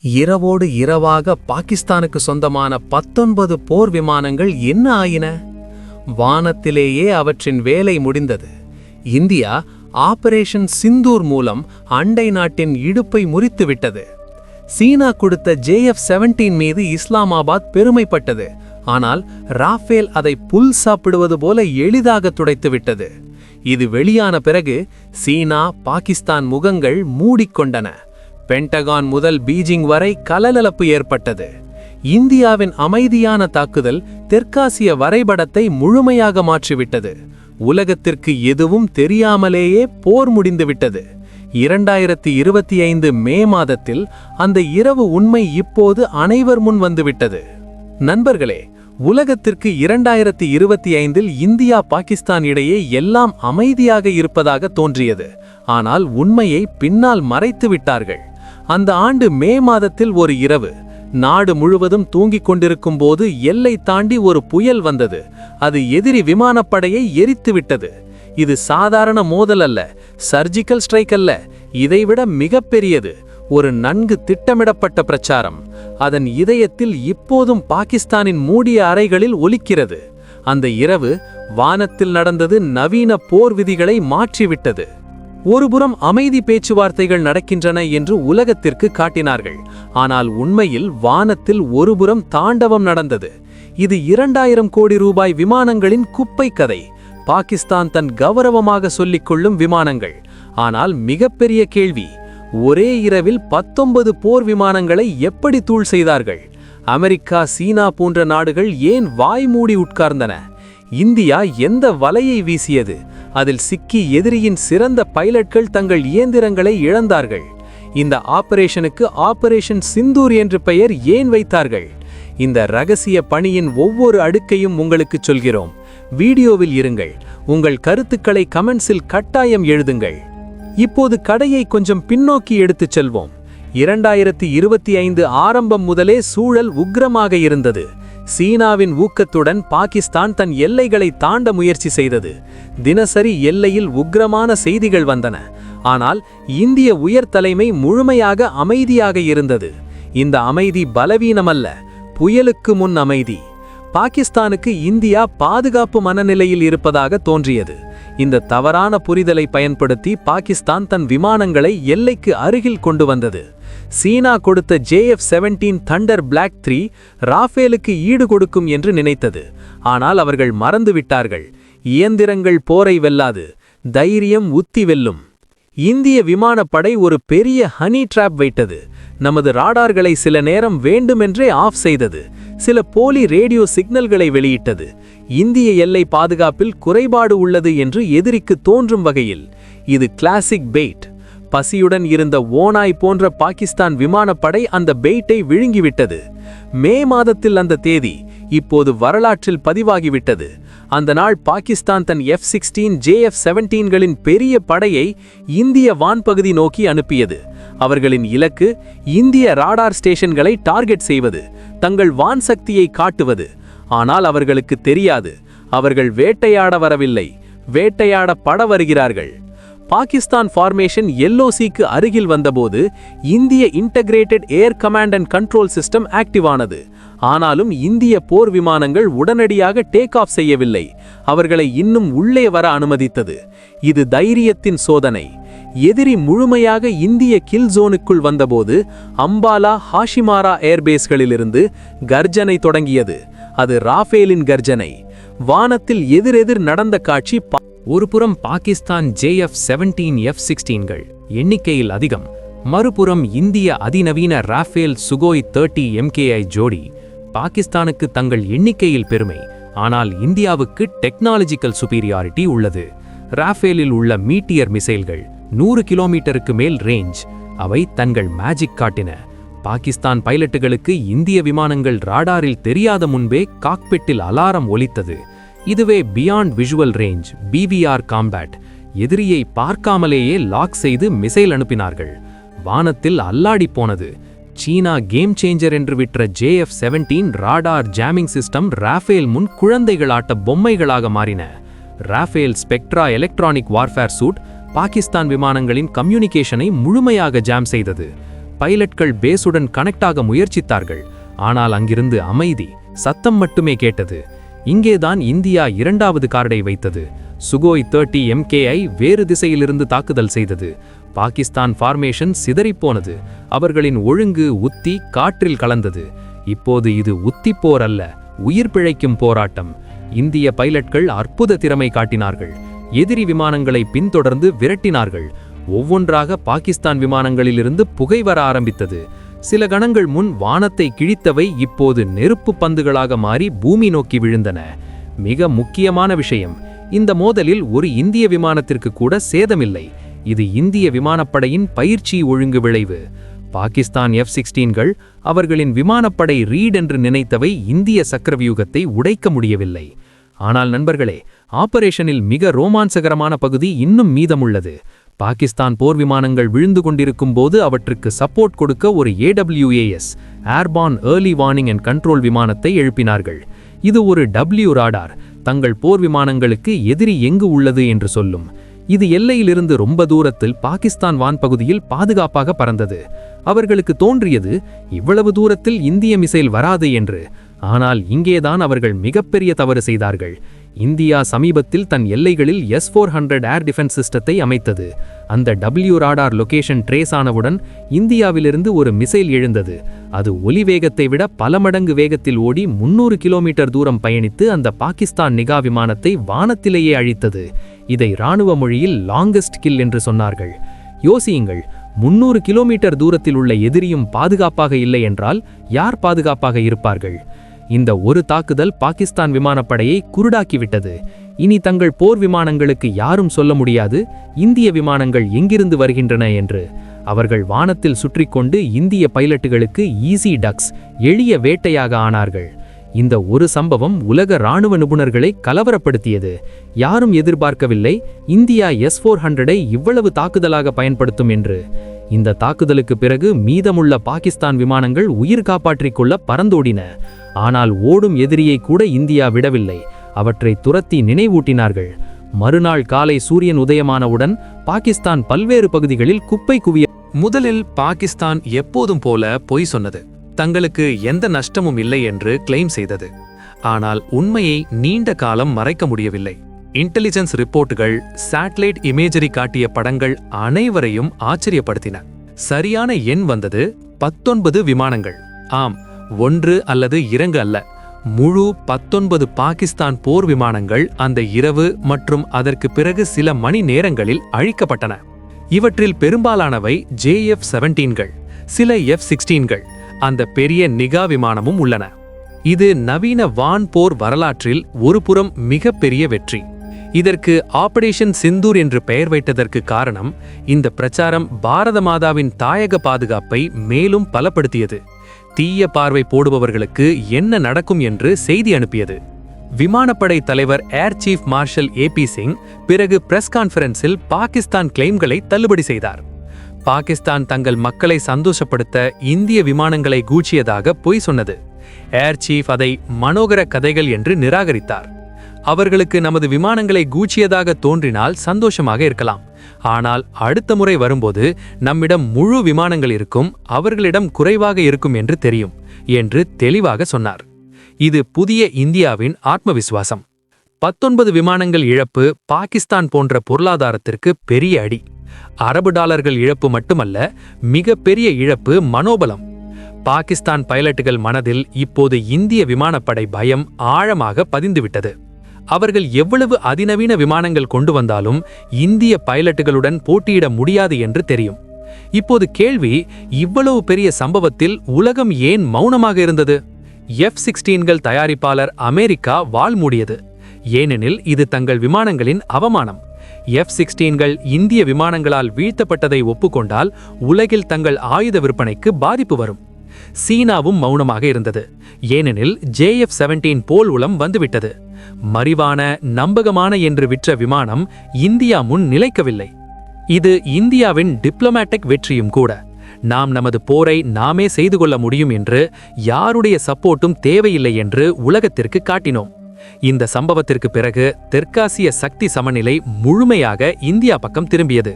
இரவோடு இரவாக பாகிஸ்தானுக்கு சொந்தமான பத்தொன்பது போர் விமானங்கள் என்ன ஆயின? வானத்திலேயே அவற்றின் வேலை முடிந்தது. இந்தியா ஆபரேஷன் சிந்தூர் மூலம் அண்டை நாட்டின் இடுப்பை முறித்துவிட்டது. சீனா கொடுத்த ஜேஎஃப் செவன்டீன் மீது இஸ்லாமாபாத் பெருமைப்பட்டது. ஆனால் ராஃபேல் அதை புல் சாப்பிடுவது போல எளிதாக துடைத்துவிட்டது. இது வெளியான பிறகு சீனா பாகிஸ்தான் முகங்கள் மூடிக்கொண்டன. பென்டகான் முதல் பீஜிங் வரை கலலப்பு ஏற்பட்டது. இந்தியாவின் அமைதியான தாக்குதல் தெற்காசிய வரைபடத்தை முழுமையாக மாற்றிவிட்டது. உலகத்திற்கு எதுவும் தெரியாமலேயே போர் முடிந்துவிட்டது. இரண்டாயிரத்தி இருபத்தி ஐந்து மே மாதத்தில் அந்த இரவு உண்மை இப்போது அனைவர் முன் வந்துவிட்டது. நண்பர்களே உலகத்திற்கு இரண்டாயிரத்தி இருபத்தி ஐந்தில் இந்தியா பாகிஸ்தான் இடையே எல்லாம் அமைதியாக இருப்பதாக தோன்றியது. ஆனால் உண்மையை பின்னால் மறைத்து விட்டார்கள் அந்த ஆண்டு மே மாதத்தில் ஒரு இரவு. நாடு முழுவதும் தூங்கிக் கொண்டிருக்கும் போது எல்லை தாண்டி ஒரு புயல் வந்தது. அது எதிரி விமானப்படையை எரித்துவிட்டது இது சாதாரண மோதல் அல்ல சர்ஜிக்கல் ஸ்ட்ரைக் அல்ல. இதைவிட மிகப்பெரியது ஒரு நன்கு திட்டமிடப்பட்ட பிரச்சாரம். அதன் இதயத்தில் இப்போதும் பாகிஸ்தானின் மூடிய அறைகளில் ஒலிக்கிறது. அந்த இரவு வானத்தில் நடந்தது நவீன போர் விதிகளை மாற்றிவிட்டது. ஒருபுறம் அமைதி பேச்சுவார்த்தைகள் நடக்கின்றன என்று உலகத்திற்கு காட்டினார்கள். ஆனால் உண்மையில் வானத்தில் ஒருபுறம் தாண்டவம் நடந்தது. இது இரண்டாயிரம் கோடி ரூபாய் விமானங்களின் குப்பை கதை. பாகிஸ்தான் தன் கௌரவமாக சொல்லிக் கொள்ளும் விமானங்கள். ஆனால் மிகப்பெரிய கேள்வி ஒரே இரவில் பத்தொன்பது போர் விமானங்களை எப்படி தூள் செய்தார்கள்? அமெரிக்கா சீனா போன்ற நாடுகள் ஏன் வாய் மூடி உட்கார்ந்தன? இந்தியா எந்த வலையை வீசியது? அதில் சிக்கி எதிரியின் சிறந்த பைலட்கள் தங்கள் இயந்திரங்களை இழந்தார்கள். இந்த ஆபரேஷனுக்கு ஆபரேஷன் சிந்தூர் என்று பெயர் ஏன் வைத்தார்கள்? இந்த ரகசிய பணியின் ஒவ்வொரு அடுக்கையும் உங்களுக்கு சொல்கிறோம். வீடியோவில் இருங்கள். உங்கள் கருத்துக்களை கமெண்ட்ஸில் கட்டாயம் எழுதுங்கள். இப்போது கடையை கொஞ்சம் பின்னோக்கி எடுத்துச் செல்வோம். இரண்டாயிரத்தி இருபத்தி ஐந்து ஆரம்பம் முதலே சூழல் உக்ரமாக இருந்தது. சீனாவின் ஊக்கத்துடன் பாகிஸ்தான் தன் எல்லைகளை தாண்ட முயற்சி செய்தது. தினசரி எல்லையில் உக்ரமான செய்திகள் வந்தன. ஆனால் இந்திய உயர் தலைமை முழுமையாக அமைதியாக இருந்தது. இந்த அமைதி பலவீனமல்ல. புயலுக்கு முன் அமைதி. பாகிஸ்தானுக்கு இந்தியா பாதுகாப்பு மனநிலையில் இருப்பதாக தோன்றியது. இந்த தவறான புரிதலை பயன்படுத்தி பாகிஸ்தான் தன் விமானங்களை எல்லைக்கு அருகில் கொண்டு வந்தது. சீனா கொடுத்த JF seventeen thunder block three ராஃபேலுக்கு ஈடு கொடுக்கும் என்று நினைத்தது. ஆனால் அவர்கள் மறந்துவிட்டார்கள். இயந்திரங்கள் போரை வெல்லாது. தைரியம் உத்தி வெல்லும். இந்திய விமானப்படை ஒரு பெரிய ஹனி டிராப் வைத்தது. நமது ராடார்களை சில நேரம் வேண்டுமென்றே ஆஃப் செய்தது. சில போலி ரேடியோ சிக்னல்களை வெளியிட்டது. இந்திய எல்லை பாதுகாப்பில் குறைபாடு உள்ளது என்று எதிரிக்கு தோன்றும் வகையில். இது கிளாசிக் பெய்ட் பசியுடன் இருந்த ஓனாய் போன்ற பாகிஸ்தான் விமானப்படை அந்த பெய்ட்டை விழுங்கிவிட்டது. மே மாதத்தில் அந்த தேதி இப்போது வரலாற்றில் பதிவாகிவிட்டது. அந்த நாள் பாகிஸ்தான் தன் எஃப் சிக்ஸ்டீன் ஜேஎஃப் செவன்டீன்களின் பெரிய படையை இந்திய வான்பகுதி நோக்கி அனுப்பியது. அவர்களின் இலக்கு இந்திய ராடார் ஸ்டேஷன்களை டார்கெட் செய்வது தங்கள் வான் சக்தியை காட்டுவது. ஆனால் அவர்களுக்கு தெரியாது அவர்கள் வேட்டையாட வரவில்லை வேட்டையாட பட வருகிறார்கள். பாகிஸ்தான் ஃபார்மேஷன் எல்ஓசிக்கு அருகில் வந்தபோது இந்திய integrated air command and control system active ஆனது. ஆனாலும் இந்திய போர் விமானங்கள் உடனடியாக டேக் ஆஃப் செய்யவில்லை. அவர்களை இன்னும் உள்ளே வர அனுமதித்தது. இது தைரியத்தின் சோதனை. எதிரி முழுமையாக இந்திய கில் ஜோனுக்குள் வந்தபோது அம்பாலா ஹாஷிமாரா ஏர்பேஸ்களிலிருந்து கர்ஜனை தொடங்கியது. அது ராஃபேலின் கர்ஜனை. வானத்தில் எதிரெதிர் நடந்த காட்சி ஒருபுறம் பாகிஸ்தான் ஜேஎஃப் செவன்டீன் எஃப் சிக்ஸ்டீன்கள் எண்ணிக்கையில் அதிகம் மறுபுறம் இந்திய அதிநவீன ராஃபேல் சுகோய் தேர்ட்டி எம்கேஐ ஜோடி. பாகிஸ்தானுக்கு தங்கள் எண்ணிக்கையில் பெருமை ஆனால் இந்தியாவுக்கு டெக்னாலஜிக்கல் சுப்பீரியாரிட்டி உள்ளது. ராஃபேலில் உள்ள மீட்டியர் மிசைல்கள் நூறு கிலோமீட்டருக்கு மேல் ரேஞ்ச் அவை தங்கள் மேஜிக் காட்டின. பாகிஸ்தான் பைலட்டுகளுக்கு இந்திய விமானங்கள் ராடாரில் தெரியாத முன்பே காக்பெட்டில் அலாரம் ஒலித்தது. இதுவே beyond visual range BVR combat. எதிரியை பார்க்காமலேயே லாக் செய்து மிசைல் அனுப்பினார்கள். வானத்தில் அல்லாடி போனது. சீனா கேம் சேஞ்சர் என்று விற்ற JF seventeen radar jamming system Rafale முன் குழந்தைகளாட்ட பொம்மைகளாக மாறின. Rafale spectra electronic warfare suite Pakistan விமானங்களின் கம்யூனிகேஷனை முழுமையாக ஜாம் செய்தது. பைலட்கள் பேஸுடன் கனெக்ட் ஆக முயற்சித்தார்கள். ஆனால் அங்கிருந்து அமைதி சத்தம் மட்டுமே கேட்டது. இங்கேதான் இந்தியா இரண்டாவது கார்டை வைத்தது. சுகோய் தேர்ட்டி எம்கேஐ வேறு திசையிலிருந்து தாக்குதல் செய்தது. பாகிஸ்தான் ஃபார்மேஷன் சிதறிப்போனது. அவர்களின் ஒழுங்கு உத்தி காற்றில் கலந்தது. இப்போது இது உத்தி போர் அல்ல உயிர் பிழைக்கும் போராட்டம். இந்திய பைலட்கள் அற்புத திறமை காட்டினார்கள். எதிரி விமானங்களை பின்தொடர்ந்து விரட்டினார்கள். ஒவ்வொன்றாக பாகிஸ்தான் விமானங்களிலிருந்து புகை வர ஆரம்பித்தது. சில கணங்கள் முன் வானத்தை கிழித்தவை இப்போது நெருப்பு பந்துகளாக மாறி பூமி நோக்கி விழுந்தன. மிக முக்கியமான விஷயம் இந்த மோதலில் ஒரு இந்திய விமானத்திற்கு கூட சேதமில்லை. இது இந்திய விமானப்படையின் பயிற்சி ஒழுங்கு விளைவு. பாகிஸ்தான் எஃப் சிக்ஸ்டீன்கள் அவர்களின் விமானப்படை ரீட் என்று நினைத்தவை இந்திய சக்கரவியூகத்தை உடைக்க முடியவில்லை. ஆனால் நண்பர்களே ஆபரேஷனில் மிக ரோமாஞ்சகரமான பகுதி இன்னும் மீதமுள்ளது. பாகிஸ்தான் போர் விமானங்கள் விழுந்து கொண்டிருக்கும் போது அவற்றுக்கு சப்போர்ட் கொடுக்க ஒரு AWACS airborne early warning and control விமானத்தை எழுப்பினார்கள். இது ஒரு டபிள்யூ ராடார் தங்கள் போர் விமானங்களுக்கு எதிரி எங்கு உள்ளது என்று சொல்லும். இது எல்லையிலிருந்து ரொம்ப தூரத்தில் பாகிஸ்தான் வான்பகுதியில் பாதுகாப்பாக பறந்தது. அவர்களுக்கு தோன்றியது இவ்வளவு தூரத்தில் இந்திய மிசைல் வராது என்று. ஆனால் இங்கேதான் அவர்கள் மிகப்பெரிய தவறு செய்தார்கள். இந்தியா சமீபத்தில் தன் எல்லைகளில் S four hundred air defence சிஸ்டத்தை அமைத்தது. அந்த டபிள்யூ ராடார் லொகேஷன் ட்ரேஸ் ஆனவுடன் இந்தியாவிலிருந்து ஒரு மிசைல் எழுந்தது. அது ஒலி வேகத்தை விட பல மடங்கு வேகத்தில் ஓடி முன்னூறு கிலோமீட்டர் தூரம் பயணித்து அந்த பாகிஸ்தான் நிகா விமானத்தை வானத்திலேயே அழித்தது. இதை இராணுவ மொழியில் லாங்கஸ்ட் கில் என்று சொன்னார்கள். யோசியுங்கள் முன்னூறு கிலோமீட்டர் தூரத்தில் உள்ள எதிரியும் பாதுகாப்பாக இல்லை என்றால் யார் பாதுகாப்பாக இருப்பார்கள்? இந்த ஒரு தாக்குதல் பாகிஸ்தான் விமானப்படையை குருடாக்கிவிட்டது. இனி தங்கள் போர் விமானங்களுக்கு யாரும் சொல்ல முடியாது இந்திய விமானங்கள் எங்கிருந்து வருகின்றன என்று. அவர்கள் வானத்தில் சுற்றிக்கொண்டு இந்திய பைலட்டுகளுக்கு ஈஸி டக்ஸ் எளிய வேட்டையாக ஆனார்கள். இந்த ஒரு சம்பவம் உலக இராணுவ நிபுணர்களை கலவரப்படுத்தியது. யாரும் எதிர்பார்க்கவில்லை இந்தியா எஸ் ஃபோர் ஹண்ட்ரடை இவ்வளவு தாக்குதலாக பயன்படுத்தும் என்று. இந்த தாக்குதலுக்கு பிறகு மீதமுள்ள பாகிஸ்தான் விமானங்கள் உயிர் காப்பாற்றிக் கொள்ள பறந்தோடின. ஆனால் ஓடும் எதிரியை கூட இந்தியா விடவில்லை. அவற்றை துரத்தி நினைவூட்டினார்கள். மறுநாள் காலை சூரியன் உதயமானவுடன் பாகிஸ்தான் பல்வேறு பகுதிகளில் குப்பை குவிய முதலில் பாகிஸ்தான் எப்போதும் போல பொய் சொன்னது. தங்களுக்கு எந்த நஷ்டமும் இல்லை என்று கிளைம் செய்தது. ஆனால் உண்மையை நீண்ட காலம் மறைக்க முடியவில்லை. இன்டெலிஜென்ஸ் ரிப்போர்ட்டுகள் சேட்டலைட் இமேஜரி காட்டிய படங்கள் அனைவரையும் ஆச்சரியப்படுத்தின. சரியான எண் வந்தது பத்தொன்பது விமானங்கள். ஆம் ஒன்று அல்லது இரண்டு அல்ல. முழு பத்தொன்பது பாகிஸ்தான் போர் விமானங்கள் அந்த இரவு மற்றும் அதற்கு பிறகு சில மணி நேரங்களில் அழிக்கப்பட்டன. இவற்றில் பெரும்பாலானவை ஜே எஃப் செவன்டீன்கள் சில எஃப் சிக்ஸ்டீன்கள் அந்த பெரிய நிகா விமானமும் உள்ளன. இது நவீன வான் போர் வரலாற்றில் ஒருபுறம் மிகப்பெரிய வெற்றி. இதற்கு ஆபரேஷன் சிந்தூர் என்று பெயர் வைத்ததற்கு காரணம் இந்த பிரச்சாரம் பாரத மாதாவின் தாயக பாதுகாப்பை மேலும் பலப்படுத்தியது. தீய பார்வை போடுபவர்களுக்கு என்ன நடக்கும் என்று செய்தி அனுப்பியது. விமானப்படை தலைவர் air chief marshal A P Singh பிறகு பிரஸ் கான்ஃபரன்ஸில் பாகிஸ்தான் கிளைம்களை தள்ளுபடி செய்தார். பாகிஸ்தான் தங்கள் மக்களை சந்தோஷப்படுத்த இந்திய விமானங்களை கூச்சியதாக பொய் சொன்னது. ஏர் சீஃப் அதை மனோகர கதைகள் என்று நிராகரித்தார். அவர்களுக்கு நமது விமானங்களை கூச்சியதாக தோன்றினால் சந்தோஷமாக இருக்கலாம். ஆனால் அடுத்த முறை வரும்போது நம்மிடம் முழு விமானங்கள் இருக்கும் அவர்களிடம் குறைவாக இருக்கும் என்று தெரியும் என்று தெளிவாக சொன்னார். இது புதிய இந்தியாவின் ஆத்மவிசுவாசம். பத்தொன்பது விமானங்கள் இழப்பு பாகிஸ்தான் போன்ற பொருளாதாரத்திற்கு பெரிய அடி. அரபு டாலர்கள் இழப்பு மட்டுமல்ல மிக பெரிய இழப்பு மனோபலம். பாகிஸ்தான் பைலட்டுகள் மனதில் இப்போது இந்திய விமானப்படை பயம் ஆழமாக பதிந்துவிட்டது. அவர்கள் எவ்வளவு அதிநவீன விமானங்கள் கொண்டு வந்தாலும் இந்திய பைலட்டுகளுடன் போட்டியிட முடியாது என்று தெரியும். இப்போது கேள்வி இவ்வளவு பெரிய சம்பவத்தில் உலகம் ஏன் மௌனமாக இருந்தது? எஃப் சிக்ஸ்டீன்கள் தயாரிப்பாளர் அமெரிக்கா வால் மூடியது. ஏனெனில் இது தங்கள் விமானங்களின் அவமானம். எஃப் சிக்ஸ்டீன்கள் இந்திய விமானங்களால் வீழ்த்தப்பட்டதை ஒப்புக்கொண்டால் உலகில் தங்கள் ஆயுத விற்பனைக்கு பாதிப்பு வரும். சீனாவும் மௌனமாக இருந்தது. ஏனெனில் ஜேஎஃப் செவன்டீன் போல் உளம் வந்துவிட்டது. மறிவான நம்பகமான என்று விற்ற விமானம் இந்தியா முன் நிலைக்கவில்லை. இது இந்தியாவின் டிப்ளமேட்டிக் வெற்றியும் கூட. நாம் நமது போரை நாமே செய்து கொள்ள முடியும் என்று யாருடைய சப்போர்ட்டும் தேவையில்லை என்று உலகத்திற்கு காட்டினோம். இந்த சம்பவத்திற்கு பிறகு தெற்காசிய சக்தி சமநிலை முழுமையாக இந்தியா பக்கம் திரும்பியது.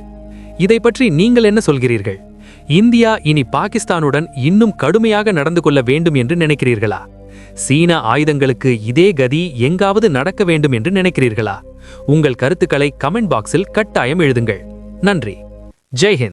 இதை பற்றி நீங்கள் என்ன சொல்கிறீர்கள்? இந்தியா இனி பாகிஸ்தானுடன் இன்னும் கடுமையாக நடந்து கொள்ள வேண்டும் என்று நினைக்கிறீர்களா? சீன ஆயுதங்களுக்கு இதே கதி எங்காவது நடக்க வேண்டும் என்று நினைக்கிறீர்களா? உங்கள் கருத்துக்களை கமெண்ட் பாக்ஸில் கட்டாயம் எழுதுங்கள். நன்றி. ஜெய்ஹிந்த்